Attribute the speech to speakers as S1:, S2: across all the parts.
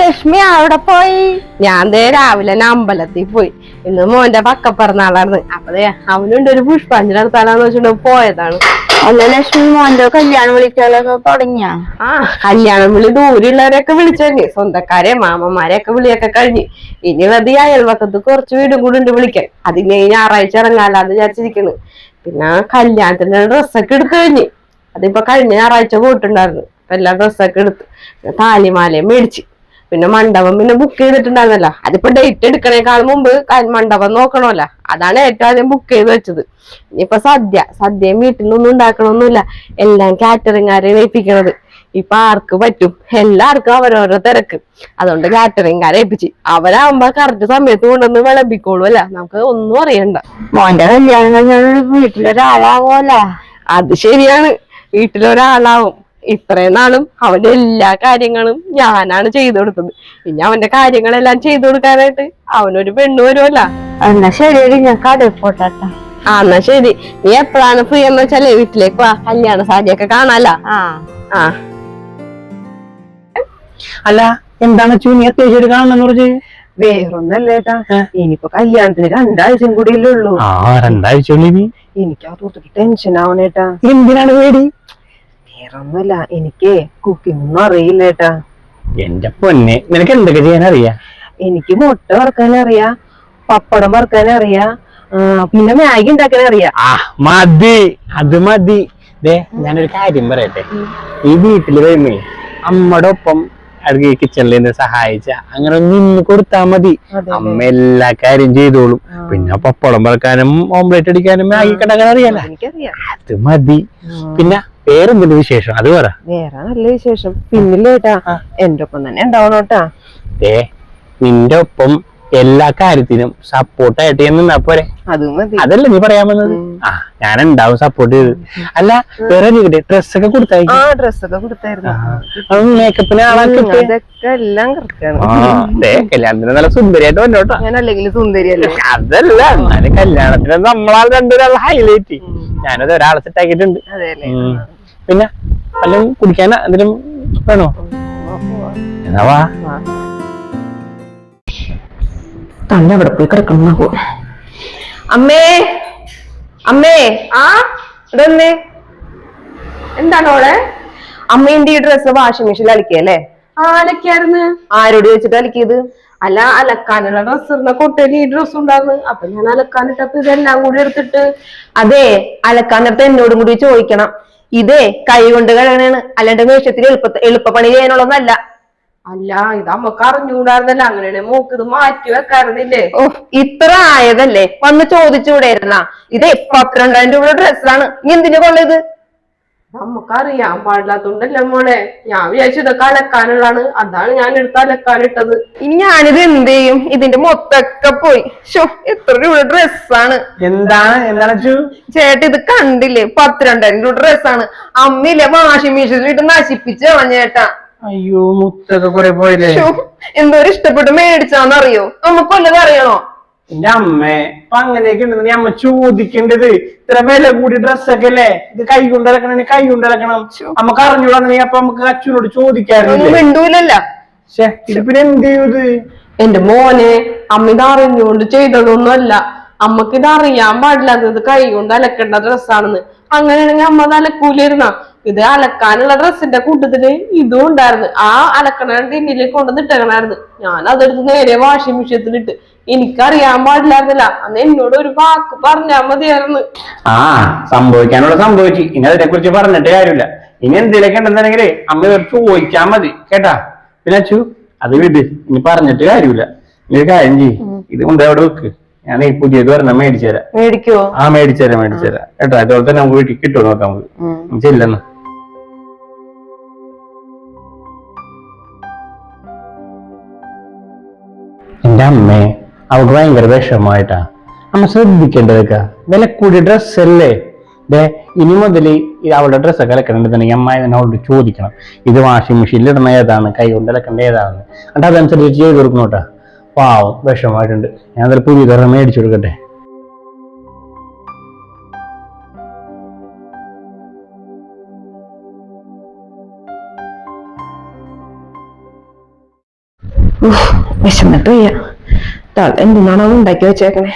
S1: ലക്ഷ്മി അവിടെ പോയി.
S2: ഞാൻ ദേ രാവിലെ തന്നെ അമ്പലത്തിൽ പോയി. ഇന്ന് മോന്റെ പക്ക പിറന്നാളായിരുന്നു അപ്പൊ ദേ അവനുണ്ട് ഒരു പുഷ്പാഞ്ജലി നടത്താനാന്ന് വെച്ചിട്ട് പോയതാണ്.
S1: അല്ല ലക്ഷ്മി മോന്റെ കല്യാണം വിളിക്കാനൊക്കെ തുടങ്ങിയ?
S2: ആ കല്യാണം വിളി ദൂരെയുള്ളവരെയൊക്കെ വിളിച്ചു സ്വന്തക്കാരെ മാമന്മാരെയൊക്കെ വിളിയൊക്കെ കഴിഞ്ഞ്. ഇനി വെറുതെ ഈ അയൽവക്കത്ത് കുറച്ച് വീടും കൂടി ഉണ്ട് വിളിക്കാൻ. അതിന് ഞായറാഴ്ച ഇറങ്ങാല്ലാന്ന് വിചാരിച്ചിരിക്കണ്. പിന്നെ കല്യാണത്തിന് ഡ്രസ്സൊക്കെ എടുത്തു കഴിഞ്ഞ്. അതിപ്പോ കഴിഞ്ഞ ഞായറാഴ്ച പോയിട്ടുണ്ടായിരുന്നു. അപ്പൊ എല്ലാ ഡ്രസ്സൊക്കെ എടുത്ത്. താലിമാലയും മേടിച്ച്. പിന്നെ മണ്ഡപം പിന്നെ ബുക്ക് ചെയ്തിട്ടുണ്ടായിരുന്നല്ലോ. അതിപ്പോ ഡേറ്റ് എടുക്കണേക്കാൾ മുമ്പ് മണ്ഡപം നോക്കണമല്ലോ. അതാണ് ഏറ്റവും ആദ്യം ബുക്ക് ചെയ്ത് വെച്ചത്. ഇനിയിപ്പൊ സദ്യ സദ്യയും വീട്ടിലൊന്നും ഉണ്ടാക്കണമൊന്നുമില്ല. എല്ലാം കാറ്ററിംഗാരെ ഏൽപ്പിക്കണത്. ഇപ്പൊ ആർക്ക് പറ്റും? എല്ലാവർക്കും അവരോരോ തിരക്ക്. അതുകൊണ്ട് കാറ്ററിംഗാരെ ഏൽപ്പിച്ച്. അവരാകുമ്പോ കറക്റ്റ് സമയത്ത് കൊണ്ടുവന്ന് വിളമ്പിക്കോളൂ അല്ല നമുക്ക് ഒന്നും അറിയണ്ട.
S1: മോന്റെ കല്യാണം കഴിഞ്ഞാൽ വീട്ടിലൊരാളാവോല?
S2: അത് ശരിയാണ്. വീട്ടിലൊരാളാവും. ഇത്രയും നാളും അവന്റെ എല്ലാ കാര്യങ്ങളും ഞാനാണ് ചെയ്തു കൊടുത്തത്. ഇനി അവന്റെ കാര്യങ്ങളെല്ലാം ചെയ്തു കൊടുക്കാനായിട്ട് അവനൊരു പെണ്ണു വരുമല്ല
S1: എന്നാ ശരി ഞാൻ കടയിൽ പോട്ടാട്ടാ.
S2: ആ എന്നാ ശരി. നീ എപ്പോഴാണ് ഫ്രീ എന്ന് വെച്ചാലേ വീട്ടിലേക്ക് വാ. കല്യാണ സാരിയൊക്കെ കാണാല.
S1: ആ.
S2: ആ.
S3: അല്ല എന്താണ് ചൂനി അത്യാവശ്യം കാണണമെന്ന് പറഞ്ഞ്?
S4: വേറൊന്നല്ലേട്ടാ ഇനിയിപ്പോ കല്യാണത്തിന് രണ്ടാഴ്ചയും കൂടിയല്ലേ ഉള്ളൂ.
S3: ആ രണ്ടാഴ്ച ഉള്ളി
S4: എനിക്ക് ആ തോട്ടിട്ട് ടെൻഷൻ ആവണേട്ടാ.
S3: എന്തിനാണ് പേടി?
S4: വേറൊന്നുമല്ല. എനിക്ക് കുക്കിംഗ് ഒന്നും അറിയില്ല ഏട്ടാ.
S3: എന്റെ പൊന്നെ നിനക്ക് എന്തൊക്കെ ചെയ്യാൻ അറിയാ?
S4: എനിക്ക് മുട്ട വറുക്കാനറിയാ പപ്പടം വറുക്കാനറിയാ പിന്നെ മാഗി ഉണ്ടാക്കാൻ അറിയാ.
S3: ആ മതി. അത് മതി. ദേ ഞാനൊരു കാര്യം പറയട്ടെ. ഈ വീട്ടിൽ വരുമ്പേ അമ്മയുടെ ഒപ്പം അടുക്ക കിച്ചണിൽ നിന്ന് സഹായിച്ച അങ്ങനെ നിന്ന് കൊടുത്താ മതി. അമ്മ എല്ലാ കാര്യം ചെയ്തോളും. പിന്നെ പപ്പടം പറക്കാനും ഓംലേറ്റ് അടിക്കാനും മാഗി കണ്ടാക്കാൻ അറിയാലോ? അത് മതി. പിന്നെ വേറെന്തെങ്കിലും വിശേഷം? അത് പറ.
S4: വേറെ നല്ല വിശേഷം.
S3: പിന്നില്ലേട്ടാ.
S4: എന്റെ ഒപ്പം തന്നെ ഉണ്ടാവണോട്ടാ.
S3: ദേ നിന്റെ ഒപ്പം എല്ലാ കാര്യത്തിനും സപ്പോർട്ടായിട്ട് ഞാൻ നിന്നാ പോരെ?
S4: അത്
S3: അതല്ല നീ പറയാൻ വന്നത്? ആ ഞാൻ ഉണ്ടാവും സപ്പോർട്ട് ചെയ്ത്? അല്ല വേറെ കിട്ടി
S4: ആ ഡ്രസ്സൊക്കെ കൊടുത്തായിരുന്നു.
S3: മേക്കപ്പിന് ആളാക്കിട്ട്. കല്യാണത്തിന് നല്ല സുന്ദരിയായിട്ട് വന്നോട്ടോ. അതല്ല എന്നാലും കല്യാണത്തിന് നമ്മളാൾ രണ്ടുപേരാൾ ഹൈലൈറ്റ് ഞാനത് ഒരാളെ സെറ്റ് ആക്കിയിട്ടുണ്ട്. പിന്നെ വല്ലതും കുടിക്കാൻ എന്തെങ്കിലും വേണോ? എന്നാ വാ.
S4: തന്നെ അവിടെ പോയി കിടക്കണം അമ്മേ അമ്മേ
S2: ആ
S4: ഇവിടെ
S2: എന്താണ് അവളെ
S4: അമ്മേന്റെ ഈ ഡ്രസ്സ് വാഷിംഗ് മെഷീനിൽ അലക്കിയല്ലേ
S2: അലക്കായിരുന്നു.
S4: ആരോട് ചോദിച്ചിട്ട് അലക്കിയത്?
S2: അല്ല അലക്കാനുള്ള ഡ്രസ് കൊട്ടേ കൊട്ടയിൽ ഈ ഡ്രസ്സ് ഉണ്ടായിരുന്നു അപ്പൊ ഞാൻ അലക്കാനിട്ടപ്പോ ഇതെല്ലാം കൂടി എടുത്തിട്ട്.
S4: അതെ അലക്കാൻ നേരത്തെ എന്നോടും കൂടി ചോദിക്കണം. ഇതേ കൈ കൊണ്ട് കഴുകണേണ്. അല്ലാണ്ട് മേശത്തിൽ എളുപ്പ എളുപ്പ പണി ചെയ്യാനുള്ളതല്ല
S2: അല്ല ഇത് നമുക്ക് അറിഞ്ഞുകൂടായിരുന്നല്ല. അങ്ങനെയാണെ മോക്ക് ഇത് മാറ്റി വെക്കാറുന്നില്ലേ
S4: ഓ ഇത്ര ആയതല്ലേ? വന്ന് ചോദിച്ചുകൂടായിരുന്ന? ഇത് പന്ത്രണ്ടായിരം രൂപയുടെ ഡ്രസ്സാണ് നീ എന്തിനു കൊള്ളത്
S2: നമുക്ക് അറിയാൻ പാടില്ലാത്തോണ്ടല്ലേ മോളെ. ഞാൻ വിചാരിച്ചു ഇതൊക്കെ അലക്കാനുള്ളതാണ്. അതാണ് ഞാൻ എടുത്ത് അലക്കാനിട്ടത്.
S4: ഇനി ഞാനിത് എന്ത് ചെയ്യും? ഇതിന്റെ മൊത്തൊക്കെ പോയി. ഷോ എത്ര രൂപയുടെ ഡ്രസ്സാണ്
S3: എന്താണ് എന്താ? ചേട്ടി
S4: ചേട്ടാ ഇത് കണ്ടില്ലേ? പത്തിരണ്ടായിരം രൂപ ഡ്രസ്സാണ് അമ്മയില്ലേ വാഷിംഗ് മെഷീനിലിട്ട് നശിപ്പിച്ചു നശിപ്പിച്ച് കളഞ്ഞേട്ടാ
S3: അയ്യോ മുത്തൊക്കെ കുറെ പോയില്ലേ?
S4: എന്തോരം ഇഷ്ടപ്പെട്ട് മേടിച്ചാന്നറിയോ? നമുക്ക് വല്ലതും അറിയണോ?
S3: എന്റെ അമ്മേ അപ്പൊ അങ്ങനെയൊക്കെ ഉണ്ടെന്ന് നീ അമ്മ ചോദിക്കേണ്ടത്. ഇത്ര വില കൂടി ഡ്രസ്സൊക്കെ അല്ലേ? ഇത് കൈ കൊണ്ടിറക്കണം കൈ കൊണ്ടിറക്കണം നമുക്ക് നീ അപ്പൊ നമുക്ക് അച്ഛനോട് ചോദിക്കാറില്ല? പിന്നെ എന്ത് ചെയ്യൂത്
S2: എന്റെ മോനെ അമ്മ ഇത് അറിഞ്ഞുകൊണ്ട് ചെയ്തതൊന്നുമല്ല. അമ്മയ്ക്ക് ഇത് അറിയാൻ പാടില്ലാത്തത് കൈ കൊണ്ട് അലക്കേണ്ട ഡ്രസ്സാണെന്ന് അങ്ങനെയാണെങ്കിൽ അമ്മ അത് അലക്കൂലിരുന്ന ഇത് അലക്കാനുള്ള ഡ്രസ്സിന്റെ കൂട്ടത്തിൽ ഇതും ഉണ്ടായിരുന്നു. ആ അലക്കണ ടിന്നിൽ കൊണ്ടുവന്ന് ഇട്ടേക്കണായിരുന്നു ഞാൻ അതെടുത്ത് നേരെ വാഷിംഗ് മെഷീനത്തിലിട്ട് എനിക്കറിയാൻ പാടില്ലായിരുന്നില്ല. അന്ന് എന്നോട് ഒരു വാക്ക് പറഞ്ഞാ മതിയായിരുന്നു.
S3: ആ സംഭവിക്കാനുള്ള സംഭവിച്ചു. ഇനി അതിനെ കുറിച്ച് പറഞ്ഞിട്ട് കാര്യമില്ല. ഇനി എന്തിലൊക്കെ ഉണ്ടെന്നുണ്ടെങ്കിൽ അമ്മ ഇവർ ചോദിച്ചാ മതി. കേട്ടാ? പിന്നെ അച്ചു അത് വിട്. ഇനി പറഞ്ഞിട്ട് കാര്യമില്ല. ഇനി ഒരു കാര്യം ചെയ്യ്. ഇത് കൊണ്ട് അവിടെ വെക്ക്. ഞാൻ ഈ പുതിയത് പറഞ്ഞ മേടിച്ചു തരാം
S4: മേടിക്കോ
S3: ആ മേടിച്ചു തരാം മേടിച്ചു തരാം കേട്ടോ അതുപോലെ തന്നെ നമുക്ക് വീട്ടിൽ കിട്ടുമോ നോക്കാം നമുക്ക്. ചെല്ലെന്ന് എന്റെ അമ്മേ അവൾക്ക് ഭയങ്കര വിഷമമായിട്ടാ. അമ്മ ശ്രദ്ധിക്കേണ്ടതൊക്കെ. വില കൂടിയ ഡ്രസ്സല്ലേ ദേ ഇനി മുതൽ അവളുടെ ഡ്രസ്സൊക്കെ അലക്കണമെന്നുണ്ടെങ്കിൽ അമ്മ തന്നെ അവളോട് ചോദിക്കണം. ഇത് വാഷിംഗ് മെഷീനിൽ ഇടുന്ന ഏതാണ്? കൈ കൊണ്ട് അലക്കേണ്ട ഏതാണ്? എന്നിട്ട് അതനുസരിച്ച് ചെയ്ത് കൊടുക്കണം കേട്ടാ. പാവം വിഷമായിട്ടുണ്ട് ഞാൻ അതിൽ ഒരു തരം മേടിച്ചു കൊടുക്കട്ടെ.
S4: വിശന്നിട്ട് വയ്യ എന്തിനാണോ ഉണ്ടാക്കി വെച്ചേക്കണേ?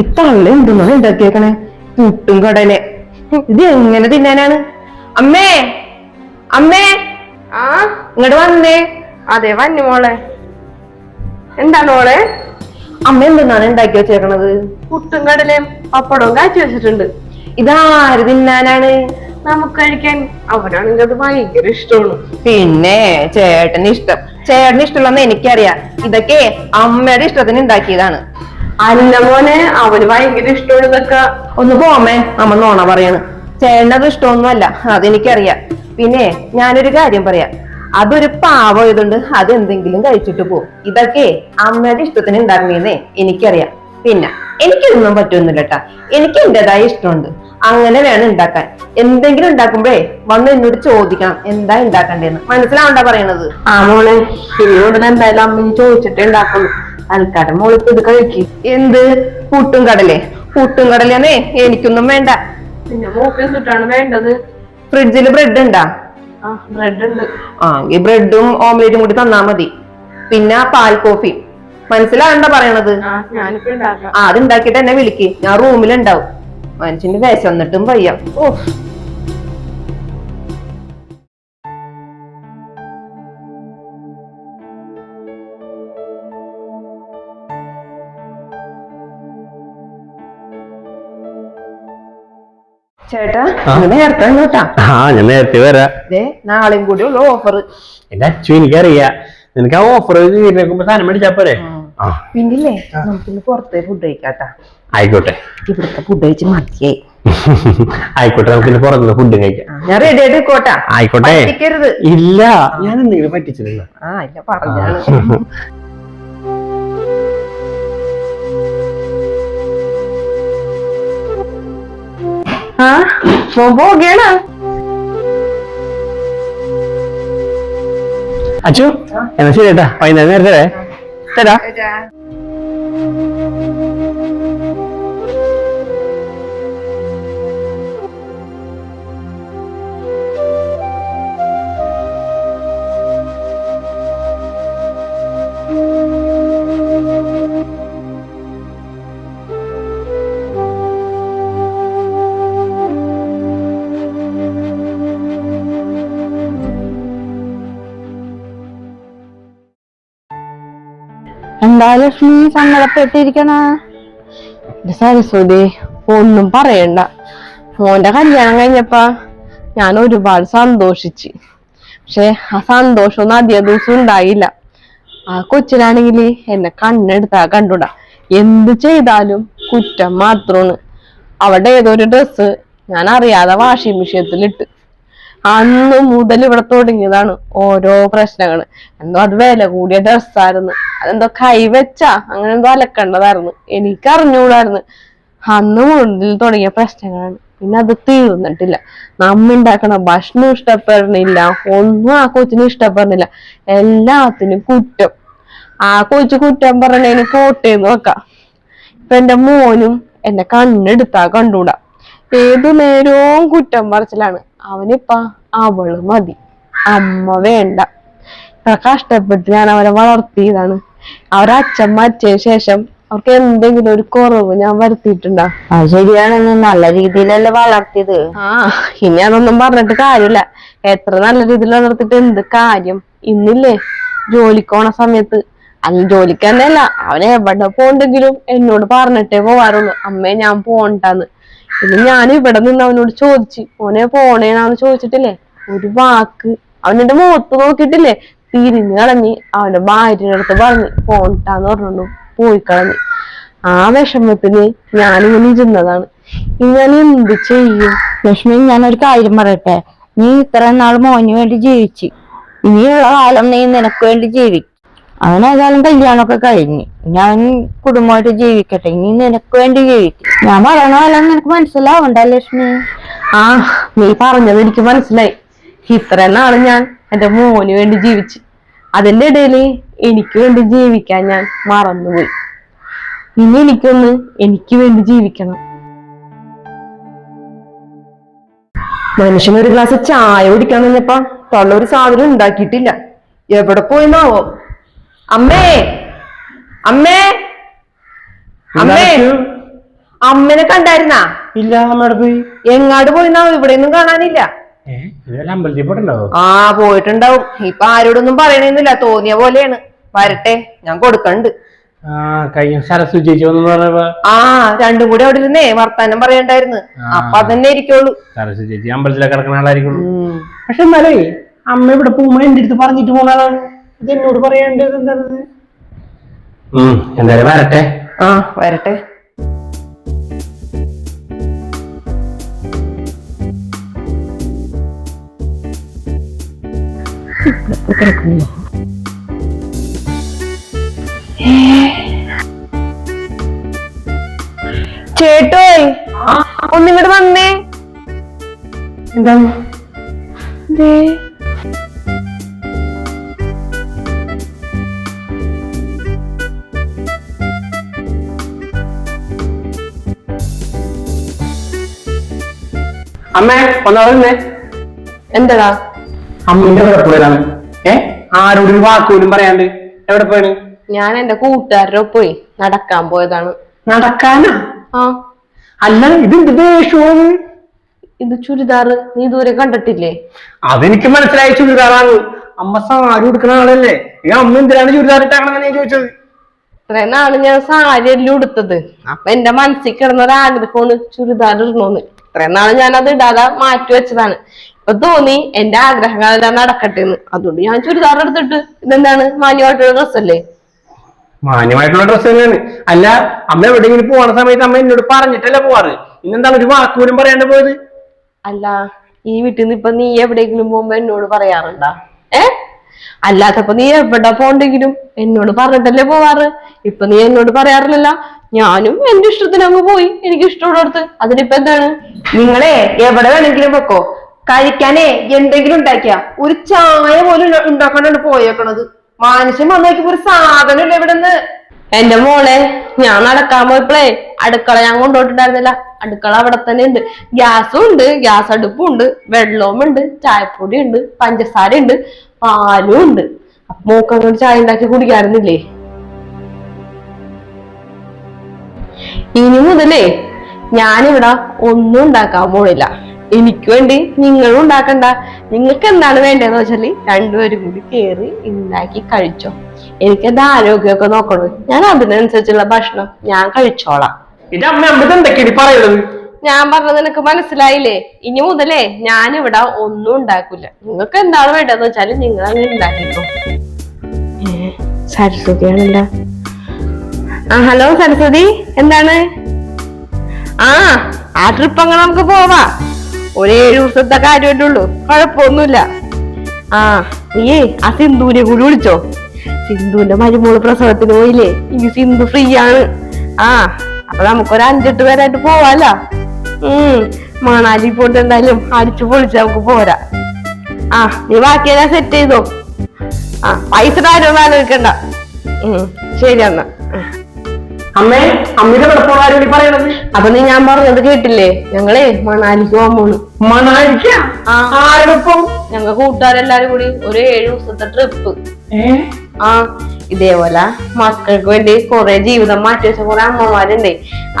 S4: ഈ തള്ള എന്തിനാണ് ഉണ്ടാക്കിയേക്കണേ പുട്ടും കടലെ. ഇത് എങ്ങനെ തിന്നാനാണ്? അമ്മേ അമ്മേ
S2: ആ?
S4: ഇങ്ങോട്ട് വന്നേ.
S2: അതെ വന്നു മോളെ. എന്താണ് മോളെ?
S4: അമ്മ എന്തെന്നാണ് ഉണ്ടാക്കി വെച്ചേക്കണത്?
S2: പുട്ടും കടലയും പപ്പടവും കാച്ചി വെച്ചിട്ടുണ്ട്.
S4: ഇതാര് തിന്നാനാണ്?
S2: നമുക്ക് കഴിക്കാൻ അവരാണെങ്കിൽ അത് ഭയങ്കര ഇഷ്ടമാണ്.
S4: പിന്നെ ചേട്ടന് ഇഷ്ടം. ചേട്ടന് ഇഷ്ടമുള്ളതെന്ന് എനിക്കറിയാം. ഇതൊക്കെ അമ്മയുടെ ഇഷ്ടത്തിന് ഉണ്ടാക്കിയതാണ്
S2: അല്ല മോനെ അവന് ഭയങ്കര ഇഷ്ടമാണ് ഇതൊക്കെ
S4: ഒന്ന് പോമേ. അമ്മ നോണ പറയാണ്. ചേട്ടനത് ഇഷ്ടമൊന്നുമല്ല അതെനിക്കറിയാം. പിന്നെ ഞാനൊരു കാര്യം പറയാം. അതൊരു പാവം ഇതുണ്ട് അത് എന്തെങ്കിലും കഴിച്ചിട്ട് പോകും ഇതൊക്കെ അമ്മയുടെ ഇഷ്ടത്തിന് ഉണ്ടാക്കുന്നേ എനിക്കറിയാം. പിന്നെ എനിക്കൊന്നും പറ്റുന്നില്ല കേട്ടാ എനിക്ക് എന്റേതായ ഇഷ്ടമുണ്ട്. അങ്ങനെ വേണം ഉണ്ടാക്കാൻ. എന്തെങ്കിലും ഉണ്ടാക്കുമ്പോഴേ വന്ന് എന്നോട് ചോദിക്കണം എന്താ ഉണ്ടാക്കണ്ടേന്ന്. മനസ്സിലാവണ്ട പറയണത്.
S2: ആ മോളെ ഇനിയോട് എന്തായാലും അമ്മ ചോദിച്ചിട്ടേ ഉണ്ടാക്കുള്ളൂ. തൽക്കാലം മോളിപ്പോ ഇത് കഴിക്കും.
S4: എന്ത്? പൂട്ടും കടലേ. പൂട്ടും കടലേന്നേ എനിക്കൊന്നും വേണ്ട.
S2: പിന്നെ വേണ്ടത്?
S4: ഫ്രിഡ്ജിൽ ബ്രെഡ് ഉണ്ടാ
S2: ബ്രെഡ് ഉണ്ട്
S4: ആ ഈ ബ്രെഡും ഓംലേറ്റും കൂടി തന്നാ മതി. പിന്നെ പാൽ കോഫി. മനസ്സിലാകണ്ട പറയണത്?
S2: ആ
S4: അത് ഉണ്ടാക്കിട്ട് എന്നെ വിളിക്ക്. ഞാൻ റൂമിലുണ്ടാവും. മനുഷ്യന്റെ വിശന്നിട്ടും വയ്യ. ഓ ചേട്ടാ നേരത്തെ കേട്ടാ
S3: ആ ഞാൻ നേരത്തെ വരാം.
S4: ദേ നാളെയും കൂടി ഉള്ള ഓഫർ
S3: എന്റെ അച്ഛൻ എനിക്കറിയാം. നിനക്ക് ആ ഓഫർ തീരുന്നേക്കുമ്പോ സാധനം മേടിച്ചാ പോരെ?
S4: പിന്നില്ലേ നമുക്കിന്ന് പുറത്തെ ഫുഡ് കഴിക്കാട്ടാ.
S3: ആയിക്കോട്ടെ.
S4: ഇവിടുത്തെ ഫുഡ് കഴിച്ച് മതിയായി.
S3: ആയിക്കോട്ടെ നമുക്ക് ഇന്ന് പുറത്തുനിന്ന് ഫുഡ് കഴിക്കാം.
S4: ഞാൻ റെഡി ആയിട്ട് കോട്ടാ
S3: ആയിക്കോട്ടെ.
S4: പറ്റിക്കരുത്.
S3: ഇല്ല. ഞാൻ എന്തെങ്കിലും പറ്റിച്ചിട്ടില്ല
S4: ആ ഇല്ല പറഞ്ഞാണ്
S2: ആ? മോൻ പോകേണ
S3: അച്ചു എന്നാ ശരി ഏട്ടാ വൈകുന്നേരം നേരത്തെ തരാ.
S1: എന്താ ലക്ഷ്മി സങ്കടപ്പെട്ടിരിക്കണ
S2: സരസ്വതി ഒന്നും പറയണ്ട. മോന്റെ കല്യാണം കഴിഞ്ഞപ്പ ഞാൻ ഒരുപാട് സന്തോഷിച്ച്. പക്ഷെ ആ സന്തോഷമൊന്നും അധിക ദിവസം ഉണ്ടായില്ല. ആ കൊച്ചിനാണെങ്കിൽ എന്നെ കണ്ണെടുത്താ കണ്ടുടാ. എന്ത് ചെയ്താലും കുറ്റം മാത്രമാണ്. അവിടെ ഏതോ ഒരു ഡ്രസ്സ് ഞാൻ അറിയാതെ വാഷിംഗ് മെഷീനത്തിലിട്ട് അന്ന് മുതൽ ഇവിടെ തുടങ്ങിയതാണ് ഓരോ പ്രശ്നങ്ങൾ എന്തോ അത് വില കൂടിയ ഡ്രസ്സായിരുന്നു അതെന്തോ കൈ വെച്ചാ അങ്ങനെ എന്തോ അലക്കേണ്ടതായിരുന്നു. എനിക്ക് അറിഞ്ഞുകൂടായിരുന്നു അന്ന് മുതൽ തുടങ്ങിയ പ്രശ്നങ്ങളാണ്. പിന്നെ അത് തീർന്നിട്ടില്ല. നമ്മ ഉണ്ടാക്കണ ഭക്ഷണം ഇഷ്ടപ്പെടണില്ല. ഒന്നും ആ കൊച്ചിന് ഇഷ്ടപ്പെടുന്നില്ല എല്ലാത്തിനും കുറ്റം. ആ കൊച്ചു കുറ്റം പറഞ്ഞതിന് കോട്ടയെന്ന് വെക്കാം. ഇപ്പൊ എന്റെ മോനും എന്നെ കണ്ണെടുത്താ കണ്ടൂടാ. ഏതു നേരവും കുറ്റം പറച്ചിലാണ്. അവനിപ്പ അവൾ മതി. അമ്മ വേണ്ട. കഷ്ടപ്പെട്ട് ഞാൻ അവരെ വളർത്തിയതാണ്. അവരെ അച്ഛൻ മരിച്ചതിന് ശേഷം അവർക്ക് എന്തെങ്കിലും ഒരു കുറവ് ഞാൻ വരുത്തിയിട്ടുണ്ടാ?
S1: അത് ശരിയാണ്. നല്ല രീതിയിലല്ലേ വളർത്തിയത്.
S2: ആ ഇനി അതൊന്നും പറഞ്ഞിട്ട് കാര്യമില്ല. എത്ര നല്ല രീതിയിൽ വളർത്തിട്ട് എന്ത് കാര്യം? ഇന്നില്ലേ ജോലിക്ക് പോണ സമയത്ത്. അല്ല ജോലിക്ക് തന്നെയല്ല. അവനെ എവിടെ പോണ്ടെങ്കിലും എന്നോട് പറഞ്ഞിട്ടേ പോവാറുള്ളൂ. അമ്മേ ഞാൻ പോണ്ടാന്ന്. ഇത് ഞാൻ ഇവിടെ നിന്ന് അവനോട് ചോദിച്ചു ഓനെ പോണേനാന്ന് ചോദിച്ചിട്ടില്ലേ? ഒരു വാക്ക്. അവനെന്റെ മുഖത്ത് നോക്കിയിട്ടില്ലേ? തിരിഞ്ഞു കളഞ്ഞ് അവന്റെ ഭാര്യയുടെ അടുത്ത് പറഞ്ഞു പോണ്ടാന്ന് പറഞ്ഞു പോയി കളഞ്ഞ്. ആ വിഷമത്തിന് ഞാനിങ്ങനെ ഇരുന്നതാണ്. ഞാൻ എന്ത് ചെയ്യും?
S1: ലക്ഷ്മി ഞാനൊരു കാര്യം പറയട്ടെ? നീ ഇത്ര നാൾ മോന് വേണ്ടി ജീവിച്ചു. ഇനിയുള്ള കാലം നീ നിനക്ക് വേണ്ടി ജീവിക്കും. അവനേതായാലും കല്യാണമൊക്കെ കഴിഞ്ഞ്. ഞാൻ കുടുംബമായിട്ട് ജീവിക്കട്ടെ. ഇനി നിനക്ക് വേണ്ടി ജീവിക്കും. ഞാൻ പറയണമല്ലോ നിനക്ക് മനസ്സിലാവണ്ട ലക്ഷ്മി?
S2: ആ നീ പറഞ്ഞത് എനിക്ക് മനസ്സിലായി. ഇത്ര നാൾ ഞാൻ എന്റെ മോന് വേണ്ടി ജീവിച്ചു. അതിന്റെ ഇടയിൽ എനിക്ക് വേണ്ടി ജീവിക്കാൻ ഞാൻ മറന്നുപോയി. ഇനി എനിക്കൊന്ന് എനിക്ക് വേണ്ടി ജീവിക്കണം.
S4: മനുഷ്യന് ഒരു ഗ്ലാസ് ചായ കുടിക്കാൻ നിന്നപ്പ തൊള്ള ഒരു സാധനം ഉണ്ടാക്കിയിട്ടില്ല. എവിടെ പോയിന്നാവോ അമ്മേ അമ്മേ അമ്മേ അമ്മനെ കണ്ടായിരുന്നാ?
S3: ഇല്ല അമ്മയുടെ പോയി?
S4: എങ്ങാട് പോയിന്നാവോ ഇവിടെ ഒന്നും കാണാനില്ല
S3: അമ്പലത്തിൽ പോയിട്ടുണ്ടാവോ?
S4: ആ പോയിട്ടുണ്ടാവും. ഇപ്പൊ ആരോടൊന്നും പറയണമെന്നില്ല തോന്നിയ പോലെയാണ്. വരട്ടെ ഞാൻ കൊടുക്കണ്ട്.
S3: ആ
S4: രണ്ടും കൂടി അവിടെ ഇരുന്നേ വർത്താനം പറയണ്ടായിരുന്നു. അപ്പൊ അതന്നെ ഇരിക്കുള്ളൂ.
S3: സരസ്വതി ചേച്ചി അമ്പലത്തിലൊക്കെ കിടക്കുന്ന ആളായിരിക്കുള്ളൂ.
S4: ഉം.
S3: പക്ഷെ എന്നാലേ അമ്മ ഇവിടെ പോകുമ്പോ എന്റെ അടുത്ത് പറഞ്ഞിട്ട് പോകുന്ന ആളാണ്. ഇത് എന്നോട് പറയേണ്ടത് എന്താണ് എന്തായാലും വരട്ടെ.
S4: ആ വരട്ടെ. ചേട്ടോയ് ഒന്നിങ്ങോട്ട് വന്നേ.
S3: എന്താണ് അമ്മ ഒന്നേ
S4: എന്തടാ?
S3: അമ്മന്റെ എവിടെ പോയതാണ് ഏ? ആരോടും ഒരു പോലും പറയാണ്ട് എവിടെ പോയാണ്?
S2: ഞാൻ എന്റെ കൂട്ടുകാരുടെ പോയി നടക്കാൻ പോയതാണ്.
S3: നടക്കാനാ?
S2: ആ.
S3: അല്ല ഇത് എന്ത് ദേഷ്യമാണ്
S2: ഇത് ചുരിദാർ നീ ദൂരെ കണ്ടിട്ടില്ലേ?
S3: അതെനിക്ക് മനസ്സിലായി ചുരിദാറാണ്. അമ്മ സാരി ഉടുക്കുന്ന ആളല്ലേ? ഈ അമ്മ എന്തിനാണ് ചുരിദാർ ഇട്ടാണെന്ന് ഞാൻ ചോദിച്ചത്?
S2: ഇത്രയും നാൾ ഞാൻ സാരി എല്ലാം ഉടുത്തത്. അപ്പൊ എന്റെ മനസ്സിൽ കിടന്ന ഒരു ആഗ്രഹമാണ് ചുരിദാർ ഇടണോന്ന്. ഇത്രയും നാളും ഞാൻ അത് ഇടാതെ മാറ്റി വെച്ചതാണ്. ഇപ്പൊ തോന്നി എന്റെ ആഗ്രഹങ്ങൾ എല്ലാം നടക്കട്ടെ എന്ന് അതുകൊണ്ട് ഞാൻ ചുരിദാർ എടുത്തിട്ട് ഇതെന്താണ്? മാന്യമായിട്ടുള്ള ഡ്രസ് അല്ലേ?
S3: മാന്യമായിട്ടുള്ള ഡ്രസ്സ് തന്നെയാണ്. അല്ല അമ്മ എവിടെയെങ്കിലും പോണ സമയത്ത് അമ്മ എന്നോട് പറഞ്ഞിട്ടല്ല പോവാറ്? ഇന്നെന്താണ് ഒരു വാക്കൂരും പറയാണ്ട് പോയത്?
S2: അല്ല ഈ വീട്ടിൽ നിന്ന് ഇപ്പൊ നീ എവിടെയെങ്കിലും പോകുമ്പോ എന്നോട് പറയാറുണ്ടാ? ഏ? അല്ലാത്തപ്പോ നീ എവിടെ പോണ്ടെങ്കിലും എന്നോട് പറഞ്ഞിട്ടല്ലേ പോവാറ്? ഇപ്പൊ നീ എന്നോട് പറയാറില്ലല്ല. ഞാനും എന്റെ ഇഷ്ടത്തിന് അങ്ങ് പോയി. എനിക്ക് ഇഷ്ടമുള്ളടത്ത് അതിനിപ്പോ എന്താണ്?
S4: നിങ്ങളെ എവിടെ വേണമെങ്കിലും വെക്കോ. കഴിക്കാനേ എന്തെങ്കിലും ഉണ്ടാക്കിയ. ഒരു ചായ പോലും ഉണ്ടാക്കാനാണ് പോയേക്കണത്. മനുഷ്യൻ വന്നേക്കുമ്പോ ഒരു സാധനം ഇല്ല ഇവിടെ
S2: എന്റെ മോളെ ഞാൻ നടക്കാൻ പോയപ്പോഴേ അടുക്കള ഞാൻ കൊണ്ടുപോയിട്ടുണ്ടായിരുന്നില്ല. അടുക്കള അവിടെ തന്നെ ഉണ്ട്. ഗ്യാസും ഉണ്ട്. ഗ്യാസ് അടുപ്പും ഉണ്ട്. വെള്ളവും ഉണ്ട്. ചായപ്പൊടി ഉണ്ട്. പഞ്ചസാര ഉണ്ട്. പാലും ഉണ്ട്. മോക്കങ്ങോട്ട് ചായ ഉണ്ടാക്കി കുടിക്കാറുന്നില്ലേ ഇനി മുതലേ ഞാനിവിടെ ഒന്നും ഉണ്ടാക്കാൻ പോണില്ല. എനിക്ക് വേണ്ടി നിങ്ങളും ഉണ്ടാക്കണ്ട. നിങ്ങൾക്ക് എന്താണ് വേണ്ടതെന്ന് വെച്ചാൽ രണ്ടുപേരും കൂടി കയറി ഉണ്ടാക്കി കഴിച്ചോ. എനിക്ക് എന്റെ ആരോഗ്യമൊക്കെ നോക്കണോ? ഞാൻ അതിനനുസരിച്ചുള്ള ഭക്ഷണം ഞാൻ കഴിച്ചോളാം.
S3: ഇത് അമ്മ അമ്മ എന്തൊക്കെയാണ് പറയുന്നത്?
S2: ഞാൻ പറഞ്ഞത് നിനക്ക് മനസ്സിലായില്ലേ? ഇനി മുതലേ ഞാനിവിടെ ഒന്നും ഉണ്ടാക്കൂല. നിങ്ങൾക്ക് എന്താണ് വേണ്ടതെന്ന് വെച്ചാൽ നിങ്ങൾ അങ്ങനെ ഉണ്ടാക്കിക്കോ സരസ്വതിയാണല്ലോ. ആ ഹലോ സരസ്വതി. എന്താണ്? ആ ആ ട്രിപ്പ് അങ്ങനെ നമുക്ക് പോവാ. ഒരു ദിവസത്തെ കാര്യമല്ലേ ഉള്ളൂ. കുഴപ്പമൊന്നുമില്ല. ആ നീയേ ആ സിന്ധുവിനെ കൂടി വിളിച്ചോ. സിന്ധുവിന്റെ മരുമോൾ പ്രസവത്തിന് പോയില്ലേ? ഇനി സിന്ധു ഫ്രീ ആണ് ആ അപ്പൊ നമുക്കൊരു അഞ്ചെട്ട് പേരായിട്ട് പോവാലോ ഉം മണാലി പോയിട്ട് എന്തായാലും അടിച്ചു പൊളിച്ച് നമുക്ക് പോരാ. ആ നീ ബാക്കിയെല്ലാം സെറ്റ് ചെയ്തോ. ആ പൈസ കാര്യമൊന്നും ആലോചിക്കണ്ട. ഉം ശരി എന്നാ.
S3: അമ്മേ അമ്മയുടെ എവിടെ പറയണത്?
S2: അപ്പൊ നീ ഞാൻ പറഞ്ഞത് കേട്ടില്ലേ? ഞങ്ങളെ മണാലിക്ക് പോകാൻ പോണു.
S3: മണാലിക്ക. ആരോടൊപ്പം?
S2: ഞങ്ങൾ കൂട്ടുകാരെല്ലാരും കൂടി ഒരു ഏഴു ദിവസത്തെ ട്രിപ്പ് ആ ഇതേപോലെ മക്കൾക്ക് വേണ്ടി കുറെ ജീവിതം മാറ്റി വെച്ച കുറെ അമ്മമാരുണ്ടേ.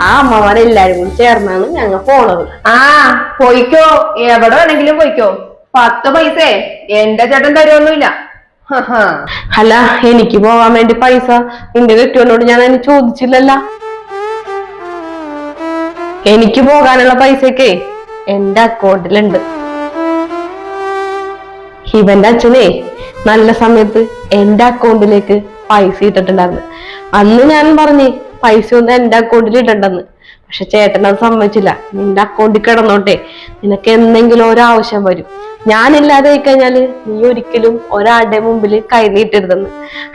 S2: ആ അമ്മമാരെല്ലാരും കൂടി ചേർന്നാണ് ഞങ്ങൾ പോണത്.
S4: ആ പോയിക്കോ. എവിടെ വേണമെങ്കിലും പോയിക്കോ. പത്ത് പൈസ. എന്റെ ചേട്ടൻ തരുമൊന്നുമില്ല.
S2: അല്ല എനിക്ക് പോവാൻ വേണ്ടി പൈസ. നിന്റെ കെട്ടിയോനോട് ഞാൻ അതിന് ചോദിച്ചില്ലല്ല. എനിക്ക് പോകാനുള്ള പൈസയൊക്കെ എന്റെ അക്കൗണ്ടിലുണ്ട്. ഇവന്റെ അച്ഛനെ നല്ല സമയത്ത് എന്റെ അക്കൗണ്ടിലേക്ക് പൈസ ഇട്ടിട്ടുണ്ടായിരുന്നു. അന്ന് ഞാൻ പറഞ്ഞേ പൈസ ഒന്നും എന്റെ അക്കൗണ്ടിൽ ഇടണ്ടെന്ന്. പക്ഷെ ചേട്ടൻ അത് സമ്മതിച്ചില്ല. നിന്റെ അക്കൗണ്ടിൽ കിടന്നോട്ടെ. നിനക്ക് എന്തെങ്കിലും ഒരാവശ്യം വരും. ഞാനില്ലാതെ കഴിഞ്ഞാൽ നീ ഒരിക്കലും ഒരാളുടെ മുമ്പിൽ കൈ നീട്ടരുതെന്ന്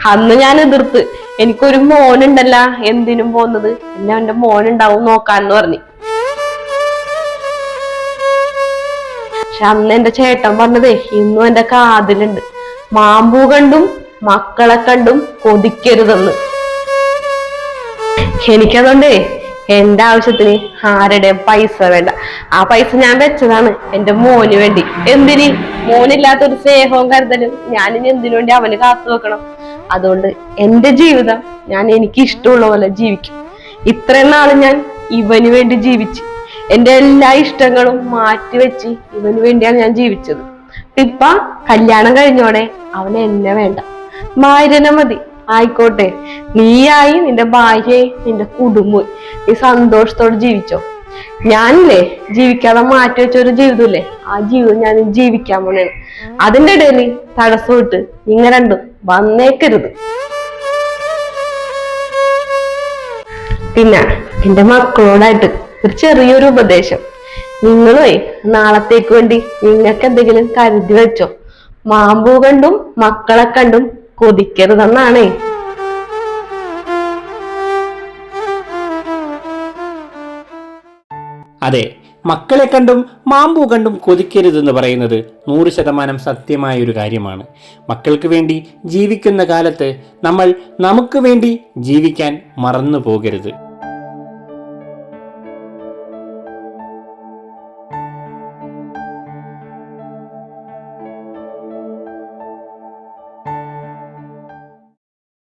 S2: അന്ന് ഞാൻ എതിർത്ത്. എനിക്കൊരു മോനുണ്ടല്ല എന്തിനും പോകുന്നത്. എന്നെ അവന്റെ മോനുണ്ടാവും നോക്കാന്ന് പറഞ്ഞു. പക്ഷെ അന്ന് എന്റെ ചേട്ടൻ പറഞ്ഞതേ ഇന്നും എന്റെ കാതിലുണ്ട്. മാമ്പൂ കണ്ടും മക്കളെ കണ്ടും കൊതിക്കരുതെന്ന്. എനിക്കതുകൊണ്ടേ എന്റെ ആവശ്യത്തിന് ആരുടെ പൈസ വേണ്ട. ആ പൈസ ഞാൻ വെച്ചതാണ് എന്റെ മോന് വേണ്ടി. എന്തിന്? മോനില്ലാത്തൊരു സ്നേഹവും കരുതലും ഞാനിനി എന്തിനു വേണ്ടി അവന് കാത്തു വെക്കണം? അതുകൊണ്ട് എന്റെ ജീവിതം ഞാൻ എനിക്ക് ഇഷ്ടമുള്ള പോലെ ജീവിക്കും. ഇത്രയും നാൾ ഞാൻ ഇവന് വേണ്ടി ജീവിച്ചു എന്റെ എല്ലാ ഇഷ്ടങ്ങളും മാറ്റി വെച്ച് ഇവന് വേണ്ടിയാണ് ഞാൻ ജീവിച്ചത്. ഇപ്പൊ കല്യാണം കഴിഞ്ഞോടെ അവന് എന്നെ വേണ്ട. ഭാര്യനെ മതി. ആയിക്കോട്ടെ. നീയായി നിന്റെ ഭാര്യയായി നിന്റെ കുടുംബം നീ സന്തോഷത്തോടെ ജീവിച്ചോ. ഞാനില്ലേ ജീവിക്കാതെ മാറ്റി വെച്ച ഒരു ജീവിതമില്ലേ? ആ ജീവിതം ഞാൻ ജീവിക്കാൻ പോണേണ്. അതിന്റെ ഇടയിൽ തടസ്സമിട്ട് നിങ്ങൾ രണ്ടും വന്നേക്കരുത്. പിന്നെ എന്റെ മക്കളോടായിട്ട് ഒരു ചെറിയൊരു ഉപദേശം. നിങ്ങളേ നാളത്തേക്ക് വേണ്ടി നിങ്ങൾക്ക് എന്തെങ്കിലും കരുതി വെച്ചോ. മാമ്പൂ കണ്ടും മക്കളെ കണ്ടും കൊതിക്കരുതെന്നാണേ.
S3: അതെ മക്കളെ കണ്ടും മാമ്പൂ കണ്ടും കൊതിക്കരുതെന്ന് പറയുന്നത് നൂറ് ശതമാനം സത്യമായ ഒരു കാര്യമാണ്. മക്കൾക്ക് വേണ്ടി ജീവിക്കുന്ന കാലത്ത് നമ്മൾ നമുക്ക് വേണ്ടി ജീവിക്കാൻ മറന്നു പോകരുത്